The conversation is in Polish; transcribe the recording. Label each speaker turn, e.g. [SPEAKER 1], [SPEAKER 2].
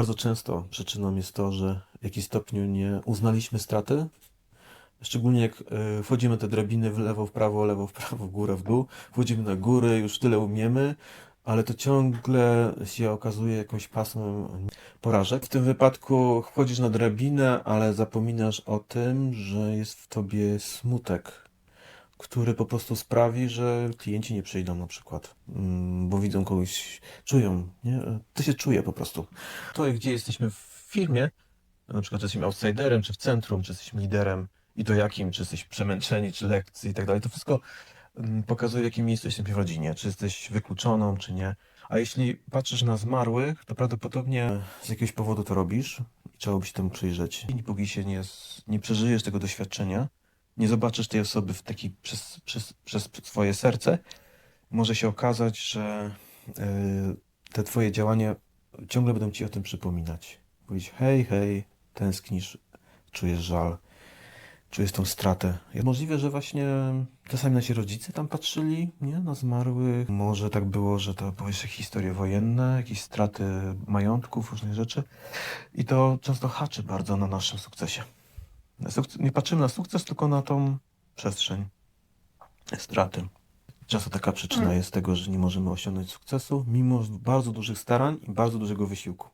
[SPEAKER 1] Bardzo często przyczyną jest to, że w jakimś stopniu nie uznaliśmy straty. Szczególnie jak y, wchodzimy te drabiny w lewo, w prawo, lewo, w prawo, w górę, w dół. Wchodzimy na góry, już tyle umiemy, ale to ciągle się okazuje jakąś pasmą porażek. W tym wypadku wchodzisz na drabinę, ale zapominasz o tym, że jest w tobie smutek, który po prostu sprawi, że klienci nie przyjdą na przykład, mm, bo widzą kogoś, czują, nie? To się czuje po prostu. To, gdzie jesteśmy w firmie, na przykład czy jesteśmy outsiderem, czy w centrum, czy jesteśmy liderem i to jakim, czy jesteś przemęczeni, czy lekcji i tak dalej, to wszystko mm, pokazuje, w jakim miejscu jesteśmy w rodzinie, czy jesteś wykluczoną, czy nie. A jeśli patrzysz na zmarłych, to prawdopodobnie z jakiegoś powodu to robisz i trzeba by się temu przyjrzeć. I póki się nie, nie przeżyjesz tego doświadczenia, nie zobaczysz tej osoby w taki, przez, przez, przez swoje serce, może się okazać, że y, te twoje działania ciągle będą ci o tym przypominać. Powiedzieć, hej, hej, tęsknisz, czujesz żal, czujesz tą stratę. Możliwe, że właśnie czasami nasi rodzice tam patrzyli, nie, na zmarłych. Może tak było, że to były jeszcze historie wojenne, jakieś straty majątków, różnych rzeczy. I to często haczy bardzo na naszym sukcesie. Nie patrzymy na sukces, tylko na tą przestrzeń straty. Często taka przyczyna jest tego, że nie możemy osiągnąć sukcesu, mimo bardzo dużych starań i bardzo dużego wysiłku.